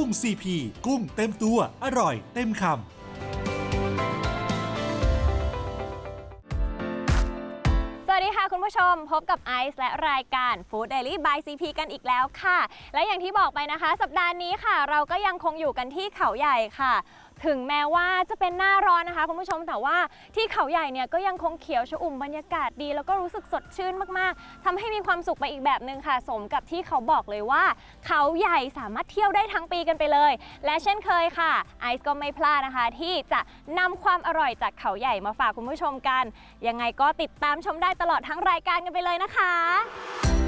กุ้งซีพีกุ้งเต็มตัว อร่อย เต็มคำสวัสดีค่ะคุณผู้ชมพบกับไอซ์และรายการ Food Daily by CP กันอีกแล้วค่ะ และอย่างที่บอกไปนะคะ สัปดาห์นี้ค่ะ เราก็ยังคงอยู่กันที่เขาใหญ่ค่ะ ถึงแม้ว่าจะเป็นหน้าร้อนนะคะคุณผู้ชมแต่ว่าที่เขาใหญ่เนี่ยก็ยังคงเขียวชอุ่มบรรยากาศดี แล้วก็รู้สึกสดชื่นมากๆทำให้มีความสุขไปอีกแบบหนึ่งค่ะ สมกับที่เขาบอกเลยว่า เขาใหญ่สามารถเที่ยวได้ทั้งปีกันไปเลย และเช่นเคยค่ะไอซ์ก็ไม่พลาดนะคะ ที่จะนำความอร่อยจากเขาใหญ่มาฝากคุณผู้ชมกัน ยังไงก็ติดตามชมได้ตลอดทั้งรายการกันไปเลยนะคะ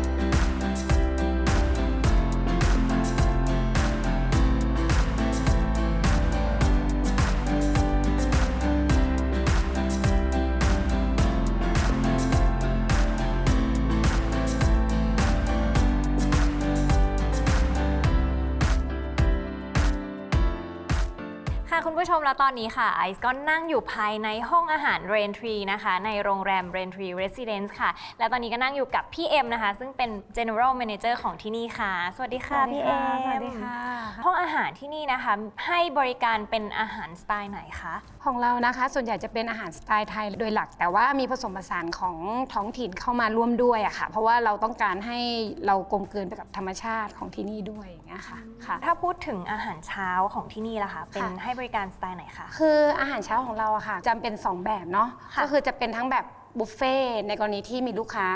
ค่ะคุณผู้ชมแล้วตอนนี้ค่ะไอซ์ก็นั่งอยู่ภายในห้องอาหารเรนทรีนะคะในโรงแรมเรนทรีเรสซิเดนซ์ค่ะ และตอนนี้ก็นั่งอยู่กับพี่เอ็มนะคะ ซึ่งเป็น General Manager ของที่นี่ค่ะ สวัสดีค่ะพี่เอ็มสวัสดีค่ะ ห้องอาหารที่นี่นะคะ ให้บริการเป็นอาหารสไตล์ไหนคะของเรานะคะส่วนใหญ่จะเป็นอาหารสไตล์ไทยโดยหลัก แต่ว่ามีผสมผสานของท้องถิ่นเข้ามาร่วมด้วยอะค่ะ เพราะว่าเราต้องการให้เรากลมกลืนไปกับธรรมชาติของที่นี่ด้วยอย่างเงี้ยค่ะค่ะ ถ้าพูดถึงอาหารเช้าของที่นี่ล่ะคะเป็นค่ะให้บริการสไตล์ไหนคะ คืออาหารเช้าของเราอะค่ะจำเป็น 2 แบบเนาะค่ะก็คือจะเป็นทั้งแบบบุฟเฟ่ต์ในกรณีที่มีลูกค้า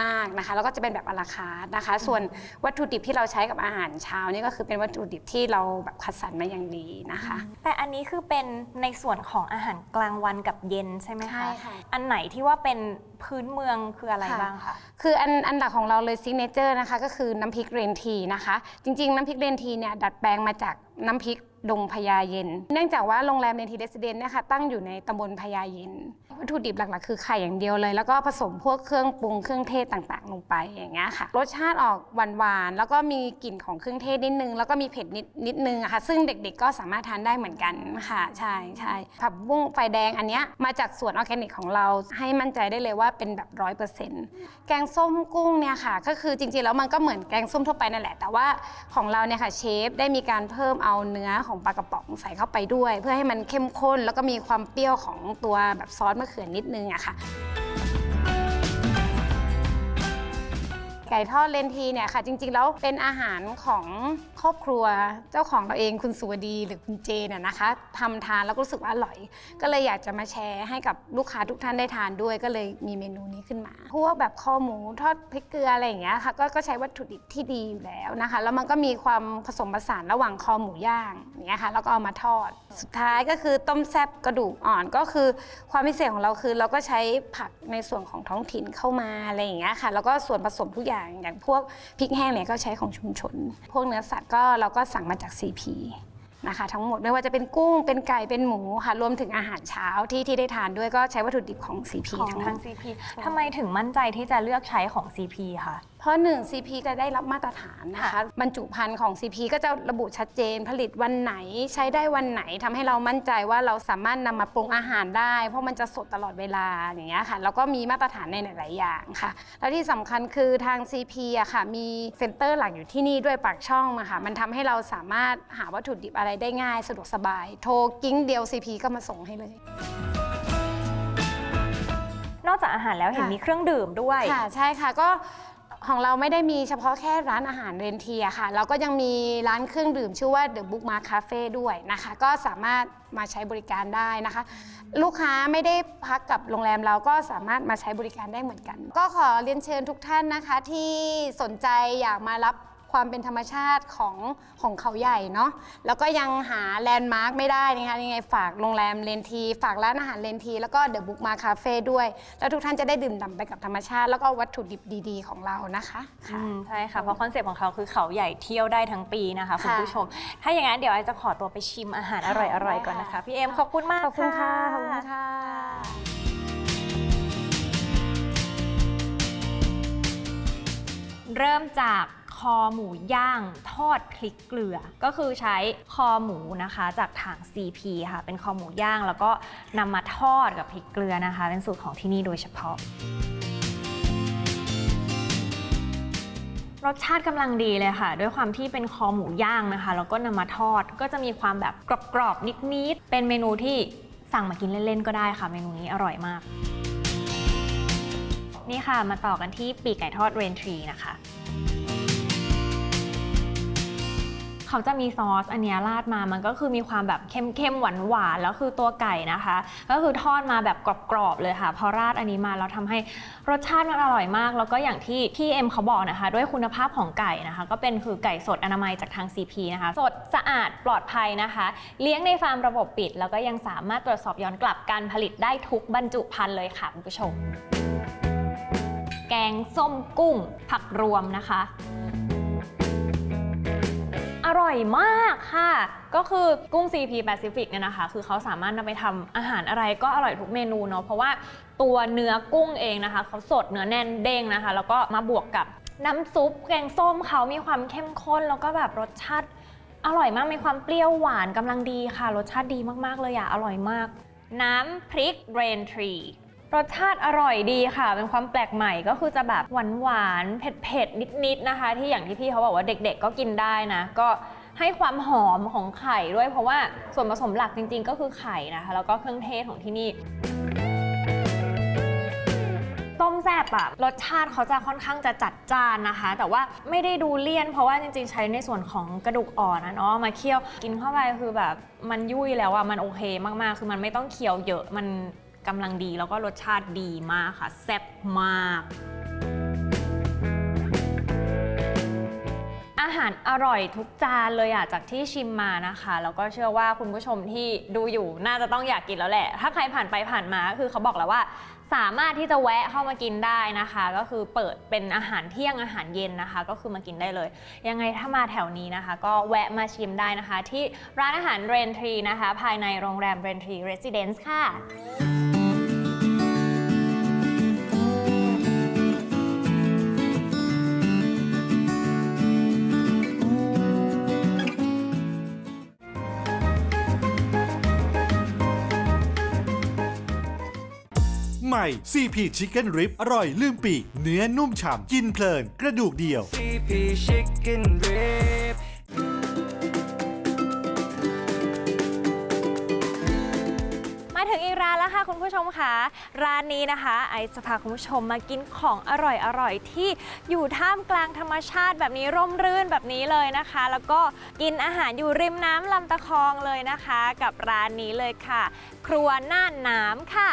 มากๆนะคะแล้วก็จะเป็นแบบอลาคาร์ทนะคะ ส่วนวัตถุดิบที่เราใช้กับอาหารเช้านี่ก็คือเป็นวัตถุดิบที่เราแบบคัดสรรมาอย่างดีนะคะ แต่อันนี้คือเป็นในส่วนของอาหารกลางวันกับเย็นใช่ไหมคะใช่ค่ะอันไหนที่ว่าเป็นพื้นเมืองคืออะไรค่ะบ้างคะคืออันอันหลักของเราเลยซิกเนเจอร์นะคะ ก็คือน้ำพริกเรนทีนะคะ จริง ๆ น้ำพริกเรนทีเนี่ยดัดแปลงมาจากน้ำพริก ดงพญาเย็น เนื่องจากว่าโรงแรมเนทีเรสเดนนี่ยค่ะตั้งอยู่ในตำบลพญาเย็น วัตถุดิบหลักๆ คือไข่อย่างเดียวเลย แล้วก็ผสมพวกเครื่องปรุงเครื่องเทศต่างๆ ลงไปอย่างเงี้ยค่ะ รสชาติออกหวานๆ แล้วก็มีกลิ่นของเครื่องเทศนิดนึง แล้วก็มีเผ็ดนิดนิดนึงอะค่ะ ซึ่งเด็กๆ ก็สามารถทานได้เหมือนกันค่ะ ใช่ใช่ผักบุ้งไฟแดงอันเนี้ยมาจากสวนออร์แกนิกของเรา ให้มั่นใจได้เลยว่าเป็นแบบร้อยเปอร์เซ็นต์แกงส้มกุ้งเนี่ยค่ะ ก็คือจริงๆ แล้วมันก็เหมือนแกงส้มทั่วไปนั่นแหละ แต่ว่าของเราเนี่ยค่ะเชฟได้มีการเพิ่มเอาเนื้อของปลากระป๋องใส่เข้าไปด้วย เพื่อให้มันเข้มข้น แล้วก็มีความเปรี้ยวของตัวแบบซอสมะเขือนิดนึงอะค่ะ ไก่ทอดเลนทีเนี่ยค่ะ จริงๆแล้วเป็นอาหารของครอบครัวเจ้าของเราเองคุณสุวดีหรือคุณเจเนี่ยนะคะทำทานแล้วก็รู้สึกว่าอร่อย ก็เลยอยากจะมาแชร์ให้กับลูกค้าทุกท่านได้ทานด้วย ก็เลยมีเมนูนี้ขึ้นมาพวกแบบคอหมูทอดพริกเกลืออะไรอย่างเงี้ยค่ะก็ก็ใช้วัตถุดิบที่ดีอยู่แล้วนะคะ แล้วมันก็มีความผสมผสานระหว่างคอหมูย่างเงี้ยค่ะแล้วก็เอามาทอด สุดท้ายก็คือต้มแซบกระดูกอ่อนก็คือความพิเศษของเราคือเราก็ใช้ผักในส่วนของท้องถิ่นเข้ามาอะไรอย่างเงี้ยค่ะ แล้วก็ส่วนผสมทุกอย่างอย่างพวกพริกแห้งเนี่ยก็ใช้ของชุมชน พวกเนื้อสัตว์ก็เราก็สั่งมาจาก CP นะคะทั้งหมดไม่ว่าจะเป็นกุ้งเป็นไก่เป็นหมูค่ะรวมถึงอาหารเช้าที่ที่ได้ทานด้วยก็ใช้วัตถุดิบของ CP ของทั้งหมทางด CP ทำไมถึงมั่นใจที่จะเลือกใช้ของ CP คะเพราะหนึ่ง CP จะได้รับมาตรฐานนะคะค่ะบรรจุภัณฑ์ของ CP ก็จะระบุชัดเจน ผลิตวันไหนใช้ได้วันไหนทำให้เรามั่นใจว่าเราสามารถนำมาปรุงอาหารได้ เพราะมันจะสดตลอดเวลาอย่างเงี้ยค่ะแล้วก็มีมาตรฐานในหลาย ๆ อย่างค่ะ แล้วที่สำคัญคือทาง CP อะค่ะมีเซ็นเตอร์หลักอยู่ที่นี่ด้วยปากช่องอะค่ะมันทำให้เราสามารถหาวัตถุดิบอะไรได้ง่าย สะดวกสบาย โทรกิ้งเดียว CP ก็มาส่งให้เลยนอกจากอาหารแล้วเห็นค่ะมีเครื่องดื่มด้วย ค่ะใช่ค่ะก็ ของเราไม่ได้มีเฉพาะแค่ร้านอาหารเรนเทียค่ะ เราก็ยังมีร้านเครื่องดื่มชื่อว่า The Book Mark Cafe ด้วยนะคะ ก็สามารถมาใช้บริการได้นะคะ ลูกค้าไม่ได้พักกับโรงแรมเราก็สามารถมาใช้บริการได้เหมือนกัน ก็ขอเรียนเชิญทุกท่านนะคะที่สนใจอยากมารับ ความเป็นธรรมชาติของของเขาใหญ่เนาะแล้วก็ยังหาแลนด์มาร์คไม่ได้นะคะยังไงฝากโรงแรมเลนที ฝากร้านอาหารเลนที แล้วก็เดอะบุ๊กมาคาเฟ่ด้วย แล้วทุกท่านจะได้ดื่มด่ำไปกับธรรมชาติ แล้วก็วัตถุดิบดี ๆ ของเรานะคะอืค่ะมใช่ค่ะเพราะคอนเซปต์ของเขาคือเขาใหญ่เที่ยวได้ทั้งปีนะคะคุณค่ะผู้ชม ถ้าอย่างนั้นเดี๋ยวไอจะขอตัวไปชิมอาหารอร่อยๆก่อนนะคะพี่เอ็มขอบคุณมากขอบคุณค่ะขอบคุณค่ะเริ่มจาก คอหมูย่างทอดพริกเกลือ ก็คือใช้คอหมูนะคะจากถัง CP ค่ะ เป็นคอหมูย่างแล้วก็นำมาทอดกับพริกเกลือนะคะ เป็นสูตรของที่นี่โดยเฉพาะรสชาติกำลังดีเลยค่ะ ด้วยความที่เป็นคอหมูย่างนะคะ แล้วก็นำมาทอดก็จะมีความแบบกรอบๆนิดๆเป็นเมนูที่สั่งมากินเล่นๆก็ได้ค่ะ เมนูนี้อร่อยมาก นี่ค่ะมาต่อกันที่ปีกไก่ทอดเรนทรีนะคะ เขาจะมีซอสอันเนี้ยราดมามันก็คือมีความแบบเค็มๆหวานๆแล้วคือตัวไก่นะคะ ก็คือทอดมาแบบกรอบๆเลยค่ะ พอราดอันนี้มาแล้วทำให้รสชาติมันอร่อยมาก แล้วก็อย่างที่พี่เอ็มเขาบอกนะคะ ด้วยคุณภาพของไก่นะคะ ก็เป็นคือไก่สดอนามัยจากทาง CP นะคะ สดสะอาดปลอดภัยนะคะ เลี้ยงในฟาร์มระบบปิด แล้วก็ยังสามารถตรวจสอบย้อนกลับการผลิตได้ทุกบรรจุภัณฑ์เลยค่ะคุณผู้ชม แกงส้มกุ้งผักรวมนะคะ อร่อยมากค่ะ ก็คือกุ้ง CP Pacific เนี่ยนะคะ คือเขาสามารถนำไปทำอาหารอะไรก็อร่อยทุกเมนูเนาะเพราะว่าตัวเนื้อกุ้งเองนะคะเขาสดเนื้อแน่นเด้งนะคะ แล้วก็มาบวกกับน้ำซุปแกงส้มเขามีความเข้มข้น แล้วก็แบบรสชาติอร่อยมากมีความเปรี้ยวหวานกำลังดีค่ะ รสชาติดีมากๆเลยอะอร่อยมาก น้ำพริกเรนทรี รสชาติอร่อยดีค่ะ เป็นความแปลกใหม่ก็คือจะแบบหวานหวานๆเผ็ดเผ็ดๆนิดๆนะคะ ที่อย่างที่พี่เขาบอกว่าเด็กๆ ก็กินได้นะ ก็ให้ความหอมของไข่ด้วย เพราะว่าส่วนผสมหลักจริง ๆ ก็คือไข่นะคะแล้วก็เครื่องเทศของที่นี่ต้มแซ่บอะรสชาติเขาจะค่อนข้างจะจัดจ้านนะคะ แต่ว่าไม่ได้ดูเลี่ยน เพราะว่าจริงๆ ใช้ในส่วนของกระดูกอ่อนนะเนาะมาเคี่ยวกินเข้าไปคือแบบมันยุ่ยแล้วอะมันโอเคมากๆ คือมันไม่ต้องเคี่ยวเยอะมัน กำลังดีแล้วก็รสชาติดีมากค่ะ แซ่บมาก อาหารอร่อยทุกจานเลยอะจากที่ชิมมานะคะ แล้วก็เชื่อว่าคุณผู้ชมที่ดูอยู่น่าจะต้องอยากกินแล้วแหละ ถ้าใครผ่านไปผ่านมาก็คือเขาบอกแล้วว่า สามารถที่จะแวะเข้ามากินได้นะคะ ก็คือเปิดเป็นอาหารเที่ยงอาหารเย็นนะคะ ก็คือมากินได้เลย ยังไงถ้ามาแถวนี้นะคะ ก็แวะมาชิมได้นะคะ ที่ร้านอาหารเรนทรีนะคะ ภายในโรงแรมเรนทรีเรสซิเดนซ์ค่ะ CP Chicken Rib อร่อยลืมปีก เนื้อนุ่มฉ่ำกินเพลิน กระดูกเดียว CP Chicken Rib มาถึงอีกร้านแล้วค่ะคุณผู้ชมค่ะ ร้านนี้นะคะ ไอซ์จะพาคุณผู้ชมมากินของอร่อยๆที่อยู่ท่ามกลางธรรมชาติแบบนี้ร่มรื่นแบบนี้เลยนะคะ แล้วก็กินอาหารอยู่ริมน้ำลำตะคองเลยนะคะ กับร้านนี้เลยค่ะ ครัวน่านน้ำค่ะ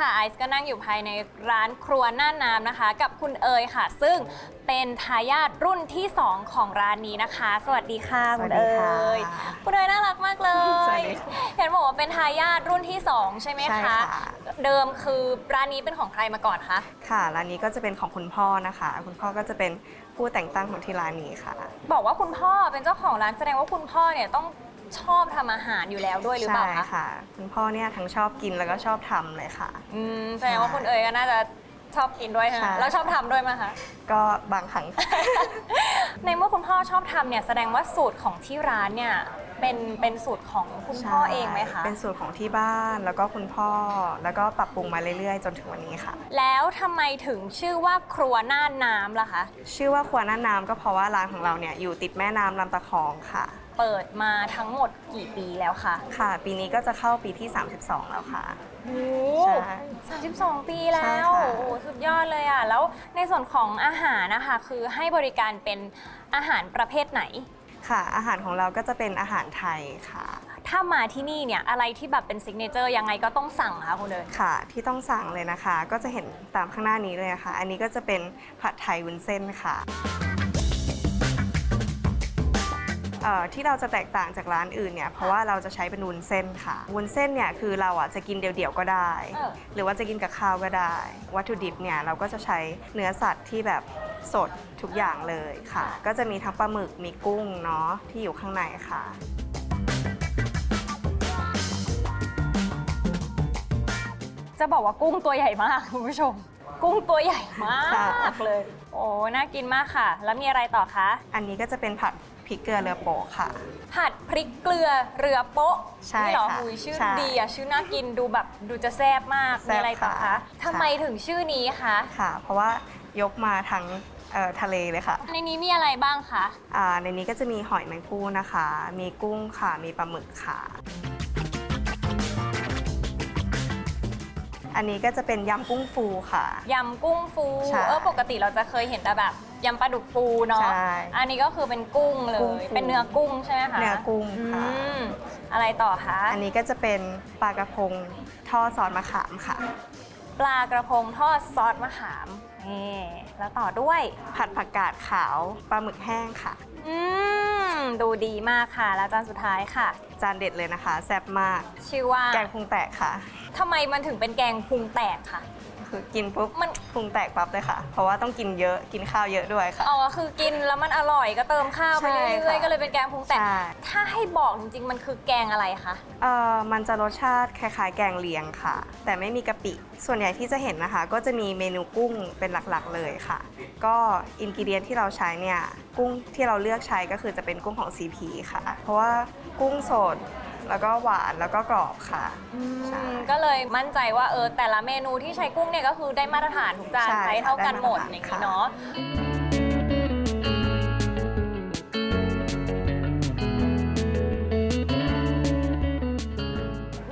คะแล้วตอนนี้ค่ะไอซ์ก็นั่งอยู่ภายในร้านครัวน่านน้ำนะคะ กับคุณเอ๋ยค่ะ ซึ่งเป็นทายาทรุ่นที่ 2 ของร้านนี้นะคะ สวัสดีค่ะสวัคุณสดีเอ๋ค่ะยคุณเอ๋ยน่ารักมากเลสวัยสดีค่ะเห็นบอกว่าเป็นทายาทรุ่นที่ 2 ใช่ไหมใช่คะค่ะเดิมคือร้านนี้เป็นของใครมาก่อนคะค่ะร้านนี้ก็จะเป็นของคุณพ่อนะคะ คุณพ่อก็จะเป็นผู้แต่งตั้งของที่ร้านนี้ค่ะ บอกว่าคุณพ่อเป็นเจ้าของร้านแสดงว่าคุณพ่อเนี่ยต้อง ชอบทำอาหารอยู่แล้วด้วยหรือเปใช่ล่าคะค่ะ คุณพ่อเนี่ยทั้งชอบกินแล้วก็ชอบทำเลยค่ะ อืมแสดงว่าคุณเอ๋ยก็น่าจะชอบกินด้วยใช่ไหมใช่ แล้วชอบทำด้วยไหมคะ ก็บางครั้งค่ะ ในเมื่อคุณพ่อชอบทำเนี่ยแสดงว่าสูตรของที่ร้านเนี่ยเป็นเป็นสูตรของคุณพ่อเองไหมคะ เป็นสูตรของที่บ้านแล้วก็คุณพ่อแล้วก็ปรับปรุงมาเรื่อยๆ จนถึงวันนี้ค่ะ แล้วทำไมถึงชื่อว่าครัวน่านน้ำล่ะคะ ชื่อว่าครัวหน้าน้ำก็เพราะว่าร้านของเราเนี่ยอยู่ติดแม่น้ำลำตะคองค่ะ เปิดมาทั้งหมดกี่ปีแล้วคะค่ะ ปีนี้ก็จะเข้าปีที่ 32 แล้วค่ะ โอ้ใช่สามสิบสองปีแล้ใช่วค่ะ โอ้โหสุดยอดเลยอะ แล้วในส่วนของอาหารนะคะ คือให้บริการเป็นอาหารประเภทไหน ค่ะ อาหารของเราก็จะเป็นอาหารไทยค่ะ ถ้ามาที่นี่เนี่ยอะไรที่แบบเป็นซิกเนเจอร์ยังไงก็ต้องสั่งค่ะคุณเดินค่ะ ที่ต้องสั่งเลยนะคะ ก็จะเห็นตามข้างหน้านี้เลยค่ะอันนี้ก็จะเป็นผัดไทยวุ้นเส้นค่ะเอ่อ ที่เราจะแตกต่างจากร้านอื่นเนี่ยเพราะว่าเราจะใช้เป็นวุ้นเส้นค่ะ วุ้นเส้นเนี่ยคือเราอะจะกินเดี่ยวๆก็ได้เออหรือว่าจะกินกับข้าวก็ได้ วัตถุดิบเนี่ยเราก็จะใช้เนื้อสัตว์ที่แบบสดทุกอย่างเลยค่ะ ก็จะมีทั้งปลาหมึกมีกุ้งเนาะที่อยู่ข้างในค่ะจะบอกว่ากุ้งตัวใหญ่มากคุณผู้ชม กุ้งตัวใหญ่มาค่ะกเลย โอ้น่ากินมากค่ะ แล้วมีอะไรต่อคะ อันนี้ก็จะเป็นผัดพ ริกเกลือเรือโปะค่ะ ผัดพริกเกลือเรือโป๊ะใช่นี่เหรอค่ะหุยชื่อใช่ดีอะชื่อน่ากินดูแบบดูจะแซ่บมากแซ่มีบอะไรต่อค่ะ คะทำไมค่ะถึงชื่อนี้คะค่ะ เพราะว่ายกมาทั้งเอ่อทะเลเลยค่ะในนี้มีอะไรบ้างคะอ่าในนี้ก็จะมีหอยแมงภู่นะคะ มีกุ้งค่ะ มีปลาหมึกค่ะ อันนี้ก็จะเป็นยำกุ้งฟูค่ะ ยำกุ้งฟูใช่ เออปกติเราจะเคยเห็นแต่แบบ ยำปลาดุกฟูเนาะ ใช่อันนี้ก็คือเป็นกุ้งเลกุ้งย ฟู เป็นเนื้อกุ้งใช่ไหมคะเนื้อกุ้งอืค่ะ มอะไรต่อคะอันนี้ก็จะเป็นปลากระพงทอดซอสมะขามค่ะ ปลากระพงทอดซอสมะขาม นี่ แล้วต่อด้วย ผัดผักกาดขาวปลาหมึกแห้งค่ะ อืม ดูดีมากค่ะ แล้วจานสุดท้ายค่ะ จานเด็ดเลยนะคะ แซ่บมาก ชื่อว่า แกงพุงแตกค่ะ ทำไมมันถึงเป็นแกงพุงแตกค่ะ คือกินปุ๊บมัน พุงแตกปั๊บเลยค่ะ เพราะว่าต้องกินเยอะกินข้าวเยอะด้วยค่ะ อ๋อคือกินแล้วมันอร่อยก็เติมข้าวไปใช่เรื่อยๆค่ะก็เลยเป็นแกงพุงแตก ใช่ถ้าให้บอกจริงๆ มันคือแกงอะไรคะ เอ่อมันจะรสชาติคล้ายๆ แกงเลียงค่ะ แต่ไม่มีกะปิ ส่วนใหญ่ที่จะเห็นนะคะ ก็จะมีเมนูกุ้งเป็นหลักๆเลยค่ะ ก็อินกิเดียนที่เราใช้เนี่ยกุ้งที่เราเลือกใช้ก็คือจะเป็นกุ้งของ CP ค่ะ เพราะว่ากุ้งสด แล้วก็หวานแล้วก็กรอบค่ะ ใช่ ก็เลยมั่นใจว่าเออแต่ละเมนูที่ใช้กุ้งเนี่ยก็คือได้มาตรฐานทุกจานใช่ใช้เท่ากันหมดได้มาตรฐานอย่างนี้ค่ะเนาะ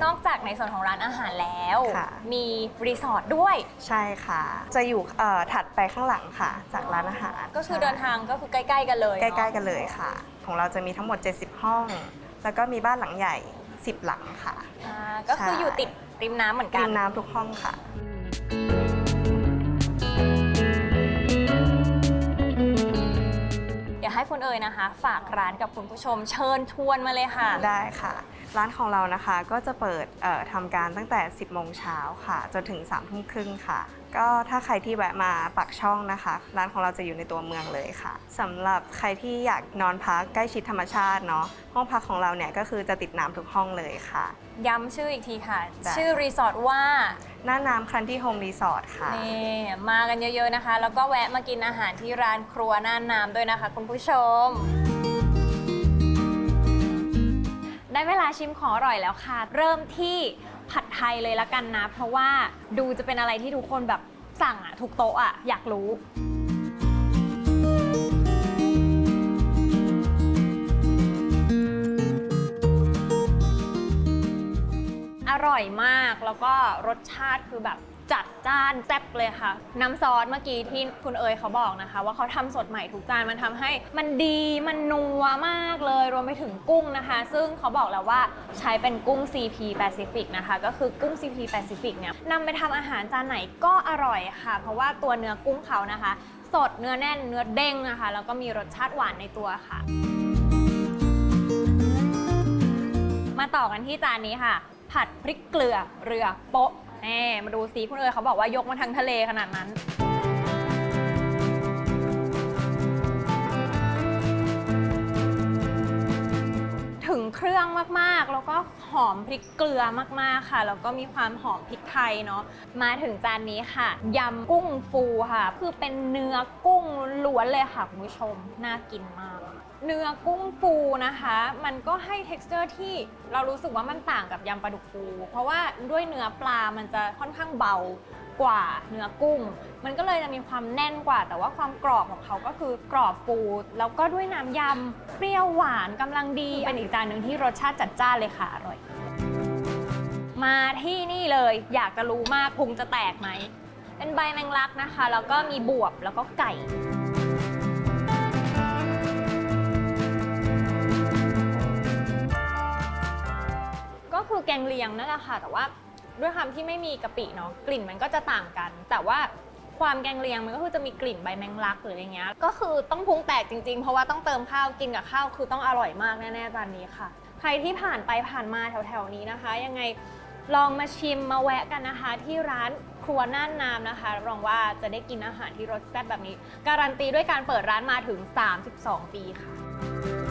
นอกจากในส่วนของร้านอาหารแล้ว ค่ะ มีรีสอร์ทด้วย ใช่ค่ะ จะอยู่เอ่อถัดไปข้างหลังค่ะ จากร้านอาหารก็คือใช่เดินทางก็คือใกล้ ๆ กันเลยใกเนอะล้ ๆ กันเลยค่ะ ของเราจะมีทั้งหมด 70 ห้อง แล้วก็มีบ้านหลังใหญ่ 10 หลังค่ะ อ่าก็คือใช่อยู่ติดริมน้ำเหมือนกัริน มน้ำทุกห้องค่ะ เดี๋ยวให้คุณเอ๋ยนะคะ ฝากร้านกับคุณผู้ชมเชิญชวนมาเลยค่ะ ได้ค่ะ ร้านของเรานะคะก็จะเปิดเอ่อทำการตั้งแต่ 10 โมงเช้าค่ะ จนถึง3ทุ่มครึ่งค่ะ ก็ถ้าใครที่แวะมาปักช่องนะคะ ร้านของเราจะอยู่ในตัวเมืองเลยค่ะสำหรับใครที่อยากนอนพักใกล้ชิดธรรมชาติเนาะห้องพักของเราเนี่ยก็คือจะติดน้ำทุกห้องเลยค่ะ ย้ำชื่ออีกทีค่ะ ได้ ชื่อรีสอร์ทว่า หน้าน้ำคันที่โฮมรีสอร์ทค่ะ นี่มากันเยอะๆนะคะ แล้วก็แวะมากินอาหารที่ร้านครัวน่านน้ำด้วยนะคะ คุณผู้ชม ได้เวลาชิมของอร่อยแล้วค่ะ เริ่มที่ ผัดไทยเลยละกันนะ เพราะว่าดูจะเป็นอะไรที่ทุกคนแบบสั่งอะถูกโต๊ะอะอยากรู้ อร่อยมากแล้วก็รสชาติคือแบบ จัดจ้านแซ่บเลยค่ะ น้ำซอสเมื่อกี้ที่คุณเอ๋ยเขาบอกนะคะ ว่าเขาทำสดใหม่ทุกจานมันทำให้มันดีมันนัวมากเลยรวมไปถึงกุ้งนะคะ ซึ่งเขาบอกแล้วว่าใช้เป็นกุ้ง CP Pacific นะคะ ก็คือกุ้ง CP Pacific เนี่ยนำไปทำอาหารจานไหนก็อร่อยค่ะ เพราะว่าตัวเนื้อกุ้งเขานะคะ สดเนื้อแน่นเนื้อเด้งนะคะ แล้วก็มีรสชาติหวานในตัวค่ะ มาต่อกันที่จานนี้ค่ะ ผัดพริกเกลือเรือโป๊ะ แน่มาดูซิคุณเอ๋ยเขาบอกว่ายกมาทางทะเลขนาดนั้น ถึงเครื่องมากๆ แล้วก็หอมพริกเกลือมากๆค่ะ แล้วก็มีความหอมพริกไทยเนาะ มาถึงจานนี้ค่ะ ยำกุ้งฟูค่ะ คือเป็นเนื้อกุ้งล้วนเลยค่ะคุณผู้ชม น่ากินมาก เนื้อกุ้งฟูนะคะ มันก็ให้ t e x t อร์ที่เรารู้สึกว่ามันต่างกับยำปลาดุกฟู เพราะว่าด้วยเนื้อปลามันจะค่อนข้างเบากว่าเนื้อกุ้ง มันก็เลยจะมีความแน่นกว่า แต่ว่าความกรอบของเขาก็คือกรอบฟู แล้วก็ด้วยน้ำยำเปรี้ยวหวานกำลังดี เป็นอีกจานหนึ่งที่รสชาติจัดจ้านเลยค่ะ อร่อย มาที่นี่เลย อยากจะรู้มากพุงจะแตกไหม เป็นใบแมงลักนะคะ แล้วก็มีบวบแล้วก็ไก่ คือแกงเลียงนั่นแหละค่ะ แต่ว่าด้วยความที่ไม่มีกะปิเนาะกลิ่นมันก็จะต่างกัน แต่ว่าความแกงเลียงมันก็คือจะมีกลิ่นใบแมงลักหรืออะไรเงี้ย ก็คือต้องพุงแตกจริงๆ เพราะว่าต้องเติมข้าวกินกับข้าวคือต้องอร่อยมากแน่ๆจานนี้ค่ะ ใครที่ผ่านไปผ่านมาแถวๆนี้นะคะ ยังไงลองมาชิมมาแวะกันนะคะ ที่ร้านครัวน่านน้ำนะคะรับรองว่าจะได้กินอาหารที่รสแซ่บแบบนี้ การันตีด้วยการเปิดร้านมาถึง 32 ปีค่ะ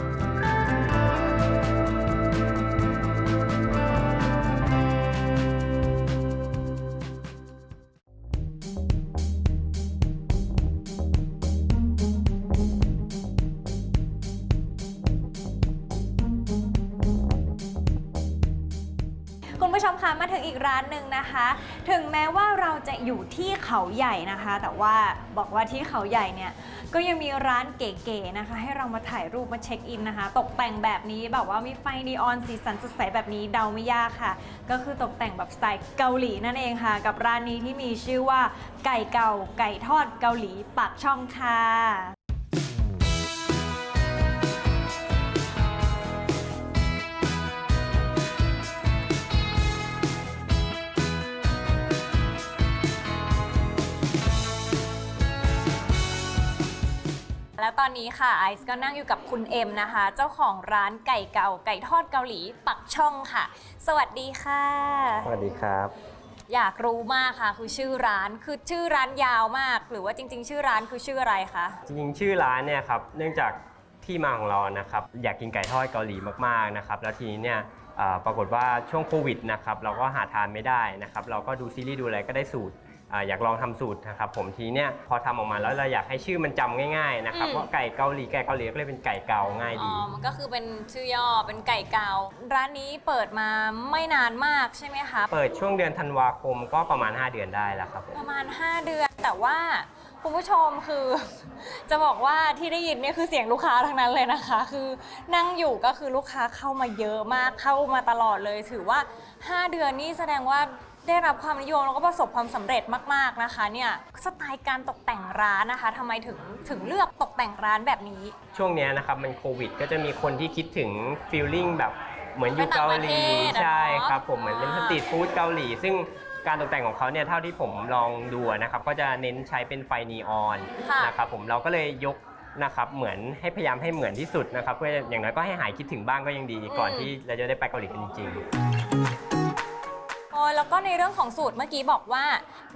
ถึงอีกร้านหนึ่งนะคะ ถึงแม้ว่าเราจะอยู่ที่เขาใหญ่นะคะ แต่ว่าบอกว่าที่เขาใหญ่เนี่ยก็ยังมีร้านเก๋ๆนะคะ ให้เรามาถ่ายรูปมาเช็คอินนะคะ ตกแต่งแบบนี้แบบว่ามีไฟนีออนสีสันสดใสแบบนี้เดาไม่ยากค่ะ ก็คือตกแต่งแบบสไตล์เกาหลีนั่นเองค่ะ กับร้านนี้ที่มีชื่อว่าไก่เก่าไก่ทอดเกาหลีปากช่องค่ะ อนนี้ค่ะไอซ์ก็นั่งอยู่กับคุณเอ็มนะคะ เจ้าของร้านไก่เก่าไก่ทอดเกาหลีปักช่องค่ะ สวัสดีค่ะ สวัสดีครับ อยากรู้มากค่ะคือชื่อร้านคือชื่อร้านยาวมาก หรือว่าจริง ๆ ชื่อร้านคือชื่ออะไรคะจริงๆชื่อร้านเนี่ยครับเนื่องจากที่มาของเรานะครับอยากกินไก่ทอดเกาหลีมากๆนะครับแล้วทีนี้เนี่ยเอ่อปรากฏว่าช่วงโควิดนะครับเราก็หาทานไม่ได้นะครับเราก็ดูซีรีส์ดูอะไรก็ได้สูตร อ่าอยากลองทำสูตรนะครับผมทีเนี่ยพอทำออกมาแล้วเราอยากให้ชื่อมันจำง่ายๆนะครับอืมเพราะไก่เกาหลีไก่เกาหลีก็เลยเป็นไก่เกาง่ายอ๋ดีอมันก็คือเป็นชื่อย่อเป็นไก่เก่าร้านนี้เปิดมาไม่นานมากใช่ไหมคะเปิดช่วงเดือนธันวาคมก็ประมาณ 5 เดือนได้แล้วครับผมประมาณ 5 เดือนแต่ว่าคุณผู้ชมคือ จะบอกว่าที่ได้ยินเนี่ยคือเสียงลูกค้าทั้งนั้นเลยนะคะ คือนั่งอยู่ก็คือลูกค้าเข้ามาเยอะมากเข้ามาตลอดเลย ถือว่า 5 เดือนนี่แสดงว่า ได้รับความนิยมแล้วก็ประสบความสำเร็จมากๆนะคะเนี่ยสไตล์การตกแต่งร้านนะคะทำไมถึงถึงเลือกตกแต่งร้านแบบนี้ ช่วงเนี้ยนะครับมันโควิด ก็จะมีคนที่คิดถึงฟีลลิ่งแบบเหมือนอยู่ไปต่าเกางประหเทลีศอะใช่เนอะครับผมเหมือนเป็นอ่าสตรีทฟู้ดเกาหลี ซึ่งการตกแต่งของเขาเนี่ยเท่าที่ผมลองดูนะครับก็จะเน้นใช้เป็นไฟนีออนค่ะ นะครับผมเราก็เลยยกนะครับเหมือนให้พยายามให้เหมือนที่สุดนะครับเพื่ออย่างน้อยก็ให้หายคิดถึงบ้างก็ยังดีก่อนที่เราจะได้ไปเกาหลีกันจริงๆ โอ้แล้วก็ในเรื่องของสูตรเมื่อกี้บอกว่า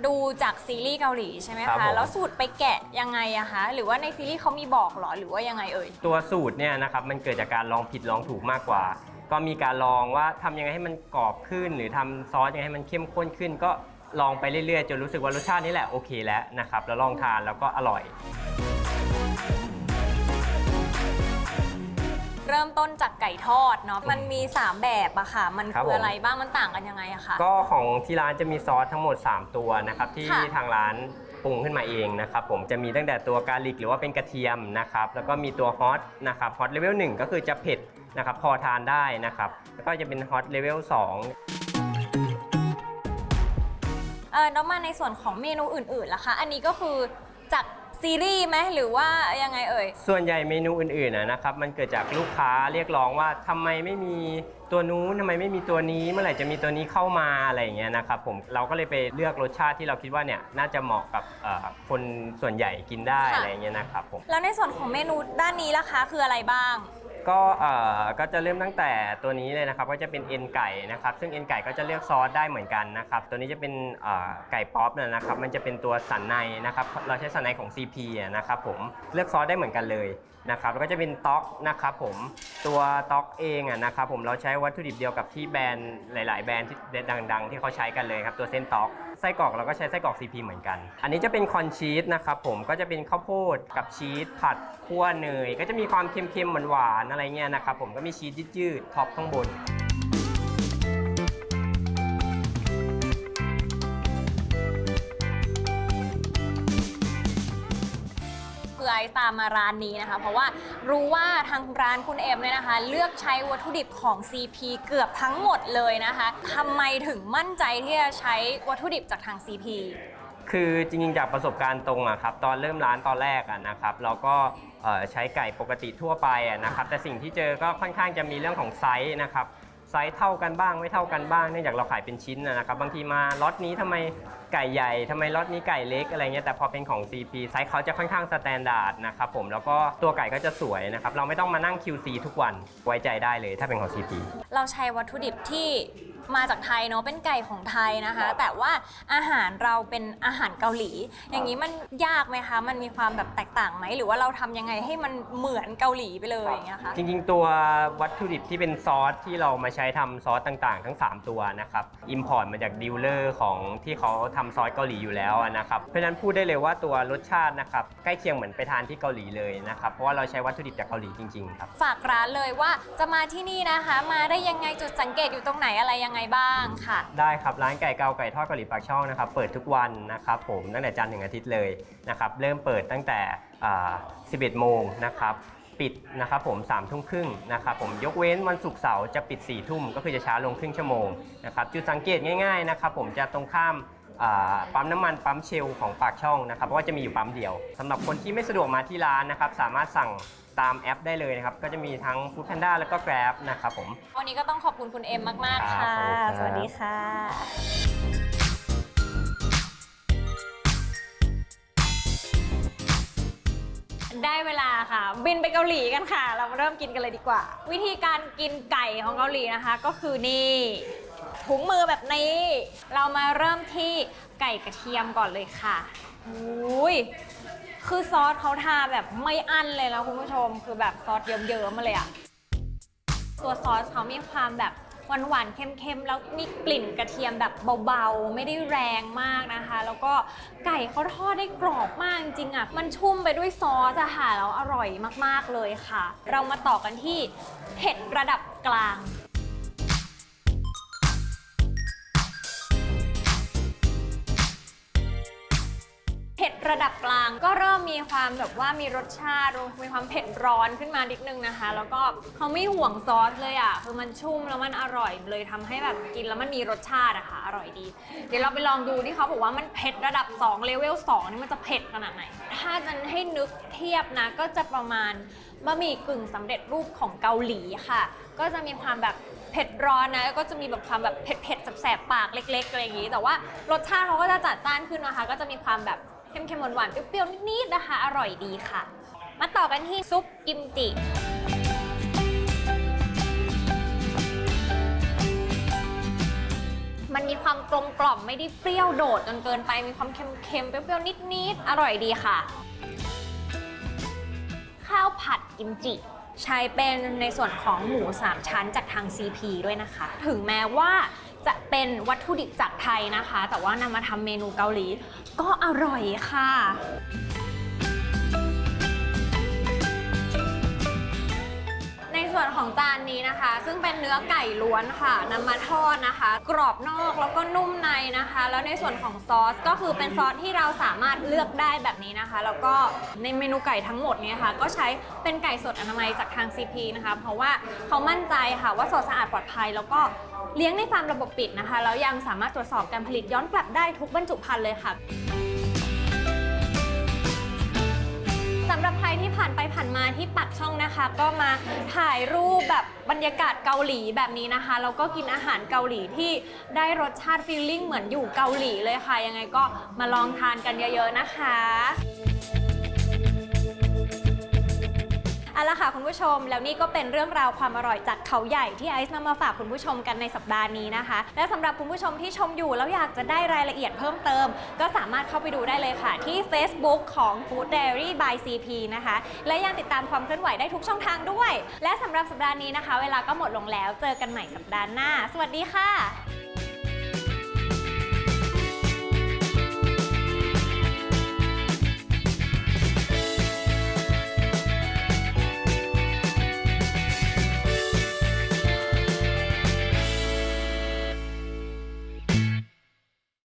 ดูจากซีรีส์เกาหลีใช่ไหมครับคะผมแล้วสูตรไปแกะยังไงอะคะหรือว่าในซีรีส์เขามีบอกเหรอหรือว่ายังไงเอ่ย ตัวสูตรเนี่ยนะครับมันเกิดจากการลองผิดลองถูกมากกว่า ก็มีการลองว่าทำยังไงให้มันกรอบขึ้น หรือทำซอสยังไงให้มันเข้มข้นขึ้น ก็ลองไปเรื่อยๆจนรู้สึกว่ารสชาตินี้แหละโอเคแล้วนะครับแล้วลองทานแล้วก็อร่อย เริ่มต้นจากไก่ทอดเนาะมันมี 3 แบบอะค่ะ มันครับคือผมอะไรบ้างมันต่างกันยังไงอะคะก็ของที่ร้านจะมีซอสทั้งหมด 3 ตัวนะครับที่ค่ะ ทางร้านปรุงขึ้นมาเองนะครับผมจะมีตั้งแต่ตัวกาลิกหรือว่าเป็นกระเทียมนะครับแล้วก็มีตัวฮอตนะครับฮอตเลเวล1ก็คือจะเผ็ดนะครับพอทานได้นะครับแล้วก็จะเป็นฮอตเลเวล2เออแล้วมาในส่วนของเมนูอื่นๆล่ะคะ อันนี้ก็คือจาก ซีรีส์ไหมหรือว่ายังไงเอ่ย ส่วนใหญ่เมนูอื่นๆนะนะครับมันเกิดจากลูกค้าเรียกร้องว่าทำไมไม่มีตัวนู้นทำไมไม่มีตัวนี้ เมื่อไหร่จะมีตัวนี้เข้ามาอะไรอย่างเงี้ยนะครับผมเราก็เลยไปเลือกรสชาติที่เราคิดว่าเนี่ยน่าจะเหมาะกับเอ่อคนส่วนใหญ่กินได้ค่ะ อะไรอย่างเงี้ยนะครับผม แล้วในส่วนของเมนูด้านนี้ล่ะคะคืออะไรบ้าง ก็เอ่อก็จะเริ่มตั้งแต่ตัวนี้เลยนะครับ ก็จะเป็นเอ็นไก่นะครับ ซึ่งเอ็นไก่ก็จะเลือกซอสได้เหมือนกันนะครับ ตัวนี้จะเป็นเอ่อไก่ป๊อปนะครับ มันจะเป็นตัวสันในนะครับ เราใช้สันในของ CP อะนะครับผม เลือกซอสได้เหมือนกันเลย นะครับแล้วก็จะเป็นต็อกนะครับผมตัวต็อกเองอะนะครับผมเราใช้วัตถุดิบเดียวกับที่แบรนด์หลาย ๆ แบรนด์ที่ดัง ๆ ที่เขาใช้กันเลยครับตัวเส้นต็อกไส้กรอกเราก็ใช้ไส้กรอก CP เหมือนกัน อันนี้จะเป็นคอนชีสนะครับผมก็จะเป็นข้าวโพดกับชีสผัดคั่วเนยก็จะมีความเค็มๆหวานๆอะไรเงี้ยนะครับผมก็มีชีสยืดๆท็อปข้างบน ตามมาร้านนี้นะคะ เพราะว่ารู้ว่าทางร้านคุณเอ็มเนี่ยนะคะ เลือกใช้วัตถุดิบของ CP เกือบทั้งหมดเลยนะคะทำไมถึงมั่นใจที่จะใช้วัตถุดิบจากทาง CP คือจริงๆจากประสบการณ์ตรงอะครับตอนเริ่มร้านตอนแรกอะนะครับเราก็ใช้ไก่ปกติทั่วไปอะนะครับแต่สิ่งที่เจอก็ค่อนข้างจะมีเรื่องของไซส์นะครับไซส์เท่ากันบ้างไม่เท่ากันบ้างเนื่องจากเราขายเป็นชิ้นนะครับบางทีมาล็อตนี้ทำไม ไก่ใหญ่ทำไมล็อตนี้ไก่เล็กอะไรเงี้ยแต่พอเป็นของ CP ไซส์เขาจะค่อนข้างสแตนดาร์ดนะครับผมแล้วก็ตัวไก่ก็จะสวยนะครับเราไม่ต้องมานั่ง QC ทุกวันไว้ใจได้เลยถ้าเป็นของ CP เราใช้วัตถุดิบที่มาจากไทยเนาะเป็นไก่ของไทยนะคะ แต่ว่าอาหารเราเป็นอาหารเกาหลี อย่างนี้มันยากไหมคะ มันมีความแบบแตกต่างไหมหรือว่าเราทำยังไงให้มันเหมือนเกาหลีไปเลยอย่างเงี้ยคะจริงๆ ตัววัตถุดิบที่เป็นซอสที่เรามาใช้ทำซอสต่างๆ ทั้ง 3 ตัวนะครับอิมพอร์ตมาจากดีลเลอร์ของที่เขาทำซอสเกาหลีอยู่แล้วอะนะครับเพราะฉะนั้นพูดได้เลยว่าตัวรสชาตินะครับใกล้เคียงเหมือนไปทานที่เกาหลีเลยนะครับเพราะว่าเราใช้วัตถุดิบจากเกาหลีจริงๆครับฝากร้านเลยว่าจะมาที่นี่นะคะ มาได้ยังไงจุดสังเกตอยู่ตรงไหนอะไรยังไงบ้างค่ะ ได้ครับร้านไก่เกาไก่ทอดเกาหลีปากช่องนะครับเปิดทุกวันนะครับผมตั้งแต่จันทร์ถึงอาทิตย์เลยนะครับเริ่มเปิดตั้งแต่อ่า11 โมงนะครับปิดนะครับผม3ทุ่มครึ่งนะครับผมยกเว้นวันศุกร์เสาร์จะปิด4ทุ่มก็คือจะช้าลงครึ่งชั่วโมงนะครับจุดสังเกตง่ายๆนะครับผมจะตรงข้าม อ่าปั๊มน้ำมันปั๊มเชลของปากช่องนะครับ เพราะว่าจะมีอยู่ปั๊มเดียวสำหรับคนที่ไม่สะดวกมาที่ร้านนะครับ สามารถสั่งตามแอปได้เลยนะครับ ก็จะมีทั้ง Food Panda แล้วก็ Grab นะครับผม วันนี้ก็ต้องขอบคุณคุณเอ็มมาก ๆครัค่ะบขอบคุณครับ สวัสดีค่ะ ได้เวลาค่ะ บินไปเกาหลีกันค่ะ เรามาเริ่มกินกันเลยดีกว่า วิธีการกินไก่ของเกาหลีนะคะ ก็คือนี่ ถุงมือแบบนี้ เรามาเริ่มที่ไก่กระเทียมก่อนเลยค่ะอุ้ยคือซอสเขาทาแบบไม่อั้นเลยนะคุณผู้ชม คือแบบซอสเยิ้มๆมาเลยอะตัวซอสเขามีความแบบหวานๆเค็มๆ แล้วมีกลิ่นกระเทียมแบบเบาๆ ไม่ได้แรงมากนะคะ แล้วก็ไก่เขาทอดได้กรอบมากจริงๆอะ มันชุ่มไปด้วยซอสอะค่ะแล้วอร่อยมากๆเลยค่ะ เรามาต่อกันที่เผ็ดระดับกลาง ระดับกลางก็เริ่มมีความแบบว่ามีรสชาติมีความเผ็ดร้อนขึ้นมานิดนึงนะคะ แล้วก็เขาไม่ห่วงซอสเลยอะคือมันชุ่มแล้วมันอร่อยเลยทำให้แบบกินแล้วมันมีรสชาติอะค่ะอร่อยดี เดี๋ยวเราไปลองดูที่เขาบอกว่ามันเผ็ดระดับ2เลเวล2นี่มันจะเผ็ดขนาดไหน ถ้าจะให้นึกเทียบนะก็จะประมาณบะหมี่กึ่งสำเร็จรูปของเกาหลีค่ะ ก็จะมีความแบบเผ็ดร้อนนะก็จะมีแบบความแบบเผ็ดๆแสบๆปากเล็กๆอะไรอย่างงี้ แต่ว่ารสชาติเขาก็จะจัดจ้านขึ้นนะคะ ก็จะมีความแบบ เค็มๆหวานๆเปรี้ยวๆนิดๆนะคะ อร่อยดีค่ะ มาต่อกันที่ซุปกิมจิมันมีความกลมกล่อมไม่ได้เปรี้ยวโดดจนเกินไป มีความเค็มๆเปรี้ยวๆนิดๆ อร่อยดีค่ะ ข้าวผัดกิมจิ ใช้เป็นในส่วนของหมู 3 ชั้นจากทาง CP ด้วยนะคะ ถึงแม้ว่า จะเป็นวัตถุดิบจากไทยนะคะ แต่ว่านำมาทำเมนูเกาหลี ก็อร่อยค่ะ วนของจานนี้นะคะ ซึ่งเป็นเนื้อไก่ล้วนค่ะนำมาทอดนะคะ กรอบนอกแล้วก็นุ่มในนะคะ แล้วในส่วนของซอสก็คือเป็นซอสที่เราสามารถเลือกได้แบบนี้นะคะ แล้วก็ในเมนูไก่ทั้งหมดเนี่ยค่ะ ก็ใช้เป็นไก่สดอนามัยจากทาง CP นะคะ เพราะว่าเขามั่นใจค่ะว่าสดสะอาดปลอดภัย แล้วก็เลี้ยงในฟาร์มระบบปิดนะคะแล้วยังสามารถตรวจสอบการผลิตย้อนกลับได้ทุกบรรจุภัณฑ์เลยค่ะ ผ่านไปผ่านมาที่ปักช่องนะคะ ก็มาถ่ายรูปแบบบรรยากาศเกาหลีแบบนี้นะคะแล้วก็กินอาหารเกาหลีที่ได้รสชาติฟีลลิ่งเหมือนอยู่เกาหลีเลยค่ะ ยังไงก็มาลองทานกันเยอะๆนะคะ เอาละค่ะคุณผู้ชม แล้วนี่ก็เป็นเรื่องราวความอร่อยจากเขาใหญ่ที่ไอซ์นำมาฝากคุณผู้ชมกันในสัปดาห์นี้นะคะ และสำหรับคุณผู้ชมที่ชมอยู่แล้วอยากจะได้รายละเอียดเพิ่มเติม ก็สามารถเข้าไปดูได้เลยค่ะที่ Facebook ของ Food Diary by CP นะคะ และยังติดตามความเคลื่อนไหวได้ทุกช่องทางด้วย และสำหรับสัปดาห์นี้นะคะ เวลาก็หมดลงแล้ว เจอกันใหม่สัปดาห์หน้า สวัสดีค่ะ